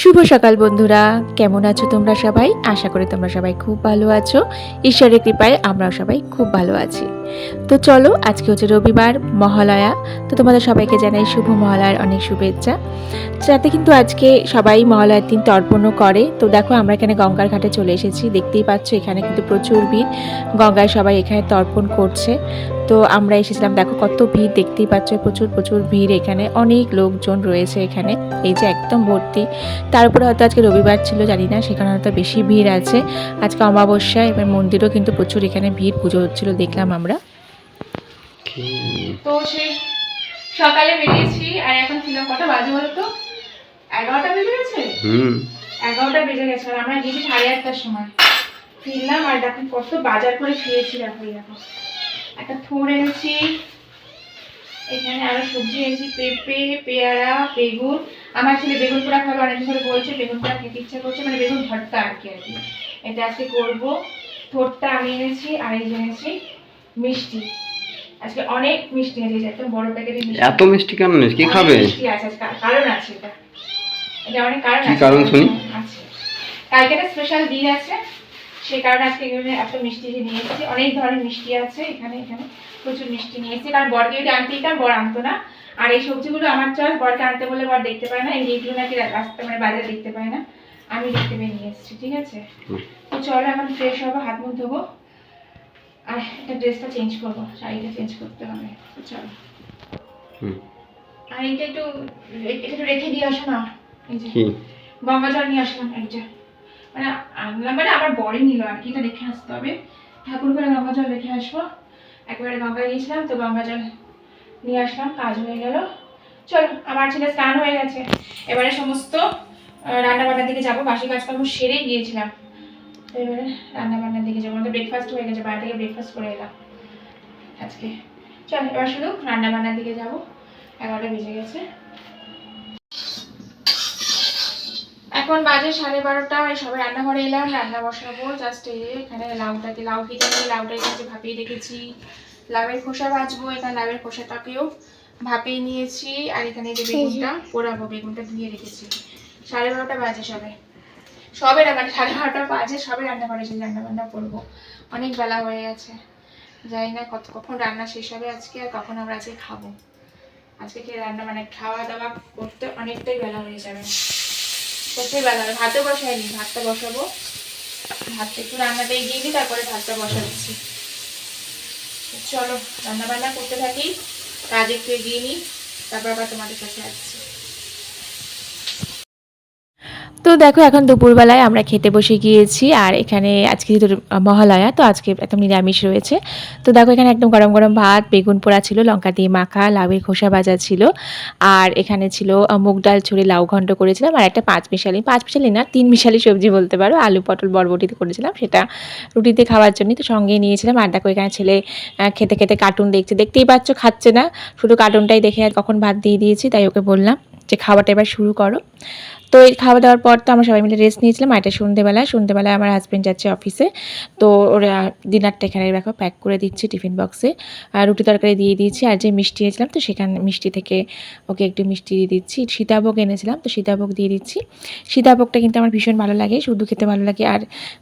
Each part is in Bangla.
শুভ সকাল বন্ধুরা। কেমন আছো তোমরা সবাই? আশা করি তোমরা সবাই খুব ভালো আছো। ঈশ্বরের কৃপায় আমরাও সবাই খুব ভালো আছি। তো চলো, আজকে হচ্ছে রবিবার, মহালয়া। তো তোমাদের সবাইকে জানাই শুভ মহালয়ার অনেক শুভেচ্ছা। যাতে কিন্তু আজকে সবাই মহালয়ার দিন তর্পণও করে। তো দেখো, আমরা এখানে গঙ্গার ঘাটে চলে এসেছি। দেখতেই পাচ্ছ, এখানে কিন্তু প্রচুর ভিড়। গঙ্গায় সবাই এখানে তর্পণ করছে। তো আমরা এসেছিলাম দেখো কত ভিড় দেখতেই পাচ্ছ প্রচুর প্রচুর ভিড় এখানে। অনেক লোকজন রয়েছে এখানে এই যে একদম ভর্তি। তার উপরে হয়তো আজকে রবিবার ছিল জানি না সেখানে হয়তো বেশি ভিড় আছে। আজকে অমাবস্যা এবার মন্দিরও কিন্তু প্রচুর এখানে ভিড় পুজো হচ্ছিল দেখলাম আমরা। তো সেই সকালে বেরিয়েছি আর এখন ছিল কটা বাজে বলো তো এগারোটা বেজে গেছে? হুম। এগারোটা বেজে গেছে আর আমরা গেছি সাড়ে আটটার সময়। ফিরলাম আর দেখো কত বাজার করে ফিরেছি দেখো দেখো। একটা থোড় এনেছি। এখানে আরও সবজি এনেছি পেঁপে পেয়ারা বেগুন। আমার ছেলে বেগুন পোড়া খাবে অনেক ধরে বলছে বেগুন পোড়া খেতে ইচ্ছা করছে মানে বেগুন ভর্তা আর কি আর কি। এটা আজকে করব। থোড়টা আমি এনেছি আর এই এনেছি মিষ্টি। আজকে অনেক মিষ্টি এনেছি একদম বড় প্যাকেটের মিষ্টি। এত মিষ্টি কেন নিস কি খাবে? মিষ্টি আছে কারণ আছে এটা। এটা অনেক কারণ আছে। কারণ শুনি? আছে। কালকে একটা স্পেশাল দিন আছে। সেই কারণে আজকে এত মিষ্টি নিয়ে এসেছি। অনেক ধরনের মিষ্টি আছে এখানে এখানে প্রচুর মিষ্টি নিয়ে এসেছি। কারণ বরকে যদি আনতে দিতাম বর আনতো না। আর এই সবজিগুলো আমার চয়েস বরকে আনতে বলে বর দেখতে পায় না। এই এইগুলো নাকি রাস্তা মানে বাজারে দেখতে পায় না। আমি দেখতে পেয়ে নিয়ে এসেছি ঠিক আছে? তো চলো এখন ফ্রেশ হব হাত মুখ ধোবো। আর এটা ড্রেসটা চেঞ্জ করব শাড়িটা চেঞ্জ করতে হবে। তো চলো। আর এটা একটু এটা একটু রেখে দিয়ে আসো না। এই যে গঙ্গা জল নিয়ে আসলাম একটা মানে আনলাম মানে আমার বড়ই নিল আর কি রেখে আসতে হবে। ঠাকুর করে গঙ্গা জল রেখে আসব। একবারে গঙ্গায় গিয়েছিলাম, তো গঙ্গা জল নিয়ে আসলাম, কাজ হয়ে গেল। চলো, আমার ছেলে স্নান হয়ে গেছে। এবারে সমস্ত রান্না বান্নার দিকে যাব, বাসি কাজকর্ম সেরে গিয়েছিলাম। তো এবারে রান্না বান্নার দিকে যাব, আমাদের ব্রেকফাস্ট হয়ে গেছে, বাইরে থেকে ব্রেকফাস্ট করে এলাম আজকে। চল, এবার শুধু রান্না বান্নার দিকে যাব। এগারোটা বেজে গেছে। এখন বাজে সাড়ে বারোটা এই সবাই রান্নাঘরে এলাম রান্না বসাবো জাস্ট এখানে লাউটাকে লাউ কেটে নিয়ে লাউটা এখানে ভাপিয়ে রেখেছি। লাউয়ের খোসা ভাজবো এখানে লাউয়ের খোসাটাকেও ভাপিয়ে নিয়েছি আর এখানে যে বেগুনটা পোড়াবো বেগুনটা ধুয়ে রেখেছি। সাড়ে বারোটা বাজে সবে। সবে মানে সাড়ে বারোটা বাজে সবে রান্না করেছি রান্না বান্না করব। অনেক বেলা হয়ে গেছে। জানি না কত কখন রান্না শেষ হবে আজকে আর কখন আমরা আজকে খাব। আজকে কি রান্না মানে খাওয়া দাওয়া করতে অনেকটাই বেলা হয়ে যাবে। প্রচুর বানাবে। ভাতও বসাইনি ভাতটা বসাবো। ভাতটা একটু রান্নাটা এগিয়ে নিই তারপরে ভাতটা বসাচ্ছি। চলো, রান্নাবান্না করতে থাকি। কাজ একটু এগিয়ে নিই, তারপর আবার তোমাদের কাছে আসছি। তো দেখো, এখন দুপুরবেলায় আমরা খেতে বসে গিয়েছি, আর এখানে আজকে যেহেতু মহালয়া, তো আজকে একদম নিরামিষ রয়েছে। তো দেখো, এখানে একদম গরম গরম ভাত, বেগুন পোড়া ছিল, লঙ্কা দিয়ে মাখা, লাউয়ের খোসা ভাজা ছিল, আর এখানে ছিল মুগ ডাল ছুরি, লাউ ঘণ্ট করেছিলাম, আর একটা পাঁচ মিশালি। পাঁচ মিশালি না, তিন মিশালি সবজি বলতে পারো, আলু, পটল, বরবটিতে করেছিলাম, সেটা রুটিতে খাওয়ার জন্য তো সঙ্গে নিয়েছিলাম, আর দেখো, এখানে ছেলে খেতে খেতে কার্টুন দেখছে। দেখতেই পাচ্ছ, খাচ্ছে না, শুধু কার্টুনটাই দেখে আর কখন ভাত দিয়ে দিয়েছি, তাই ওকে বললাম যে, খাওয়াটা এবার শুরু করো। তো এই খাওয়া দাওয়ার পর তো আমরা সবাই মিলে রেস্ট নিয়েছিলাম আর এটা সন্ধ্যেবেলায় সন্ধ্যেবেলায় আমার হাজব্যান্ড যাচ্ছে অফিসে তো ওরা ডিনারটা এখানে দেখো প্যাক করে দিচ্ছি টিফিন বক্সে আর রুটি তরকারি দিয়ে দিয়েছি, আর যে মিষ্টি এনেছিলাম তো সেখানে, মিষ্টি থেকে ওকে একটু মিষ্টি দিয়ে দিচ্ছি। সীতাভোগ এনেছিলাম তো সীতাভোগ দিয়ে দিচ্ছি। সীতাভোগটা কিন্তু আমার ভীষণ ভালো লাগে, শুধু খেতে ভালো লাগে আর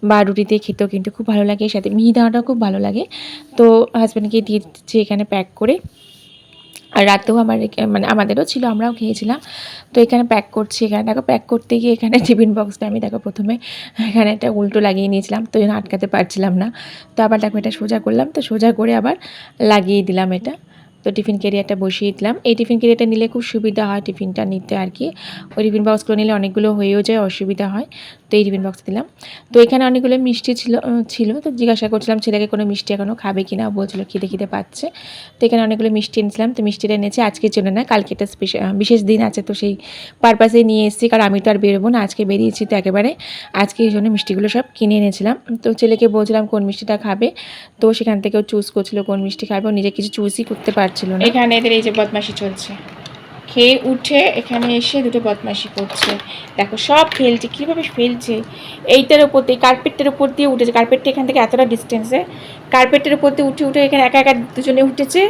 বা রুটি দিয়ে খেতেও কিন্তু খুব ভালো লাগে, সাথে মিহি দানাটাও খুব ভালো লাগে। তো হাজব্যান্ডকে দিয়ে দিচ্ছি এখানে প্যাক করে। আর রাতেও আমার মানে আমাদেরও ছিল, আমরাও খেয়েছিলাম। তো এখানে প্যাক করছি, এখানে দেখো প্যাক করতে গিয়ে এখানে টিফিন বক্সটা আমি দেখো প্রথমে এখানে একটা উল্টো লাগিয়ে নিয়েছিলাম, তো আটকাতে পারছিলাম না। তো আবার দেখো এটা সোজা করলাম, তো সোজা করে আবার লাগিয়ে দিলাম এটা। তো টিফিন ক্যারিয়ারটা বসিয়ে দিলাম। এই টিফিন ক্যারিয়ারটা নিলে খুব সুবিধা হয় টিফিনটা নিতে আর কি। ওই টিফিন বক্সগুলো নিলে অনেকগুলো হয়েও যায়, অসুবিধা হয়। তো এই টিফিন বক্স দিলাম। তো এখানে অনেকগুলো মিষ্টি ছিল ছিল। তো জিজ্ঞাসা করছিলাম, ছেলেকে কোনো মিষ্টি এখনও খাবে কি না? বলছিল, খিদে খিদে পাচ্ছে। তো এখানে অনেকগুলো মিষ্টি এনেছিলাম। তো মিষ্টিটা এনেছি। আজকের জন্য না, কালকে একটা স্পেশাল বিশেষ দিন আছে। তো সেই পারপাসে নিয়ে এসেছি, কারণ আমি তো আর বেরোবো না। আজকে বেরিয়েছি তো একেবারে আজকে এই জন্য মিষ্টিগুলো সব কিনে এনেছিলাম। তো ছেলেকে বলছিলাম, কোন মিষ্টিটা খাবে? তো সেখান থেকেও চুজ করছিল, কোন মিষ্টি খাবে? ও নিজে কিছু চুজই করতে পারছিল না। এখানে এদের এই যে বদমাশি চলছে। খেয়ে উঠে এখানে এসে দুটো বদমাশি করছে। দেখো সব ফেলছে, কীভাবে ফেলছে? এইটার উপর দিয়ে কার্পেটটার উপর দিয়ে উঠেছে। কার্পেটটা এখান থেকে এতটা ডিস্টেন্সে কার্পেটের উপর দিয়ে উঠে উঠে এখানে একা একা দুজনে উঠেছে।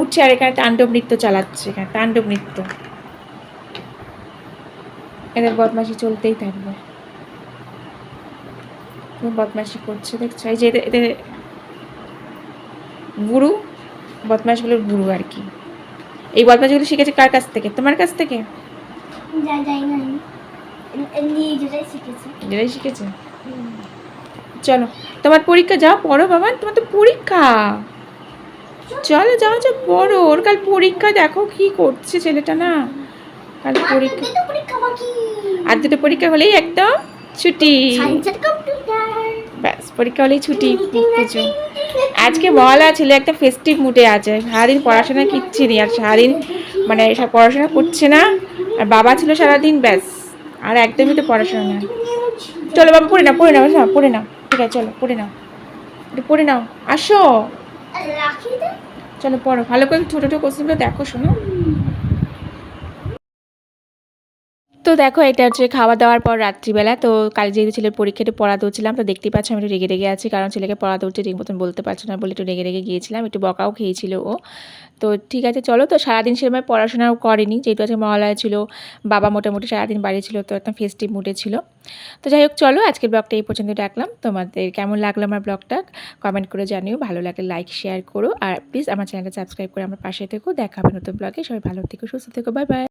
উঠছে আর এখানে তাণ্ডব নৃত্য চালাচ্ছে, এখানে তাণ্ডব নৃত্য। এদের বদমাশি চলতেই থাকবে। বদমাশি করছে, দেখছ? এই যে এদের গুরু বদমাশগুলোর গুরু আর কি। এই বদমাশগুলো শিখেছে কার কাছ থেকে? তোমার কাছ থেকে? নিজেরাই শিখেছে? চলো তোমার পরীক্ষা যাও পড়ো বাবা তোমার তো পরীক্ষা। চলো। যাও যাও পড়ো। ওর কাল পরীক্ষা দেখো কি করছে ছেলেটা না। কাল পরীক্ষা। আর দুটো পরীক্ষা হলেই একদম ছুটি। পরীক্ষা হলেই ছুটি পুজো আজকে বলা ছিল একটা ফেস্টিভ মুডে আছে। সারাদিন পড়াশোনা কিচ্ছি নেই আর সারাদিন মানে সব পড়াশোনা করছে না আর বাবা ছিল সারাদিন ব্যাস আর একদমই তো পড়াশোনা না চলো বাবা পড়ে নাও পড়ে নাও হ্যাঁ পড়ে নাও। ঠিক আছে চলো পড়ে নাও। একটু পড়ে নাও। আসো। চলো পড়ো। ভালো করে ছোটো ছোটো কোশ্চেনগুলো দেখো শোনো। তো দেখো, এটা হচ্ছে খাওয়া দাওয়ার পর রাত্রিবেলা। তো কাল যেহেতু ছেলের পরীক্ষাটা পড়া দৌড়ছিলাম তো দেখতেই পাচ্ছি আমি একটু রেগে রেগে আছি। কারণ ছেলেকে পড়া দৌড়তে ঠিক মতন বলতে পারছে না বলে একটু রেগে রেগে গিয়েছিলাম। একটু বকাও খেয়েছিল ও। তো ঠিক আছে, চলো। তো সারাদিন সেরকম পড়াশোনাও করেনি। যেহেতু আজকে মহালয়া ছিল, বাবা মোটামুটি সারাদিন বাড়ি ছিল, তো একদম ফেস্টিভ মুডে ছিল। তো যাই হোক, চলো। আজকের ব্লগটা এই পর্যন্ত রাখলাম। তোমাদের কেমন লাগল আমার ব্লগটা? কমেন্ট করে জানিও। ভালো লাগলে লাইক শেয়ার করো। আর প্লিজ আমার চ্যানেলটা সাবস্ক্রাইব করে আমার পাশে থেকো। দেখা হবে নতুন ব্লগে। সবাই ভালো থেকো, সুস্থ থেকো। Bye bye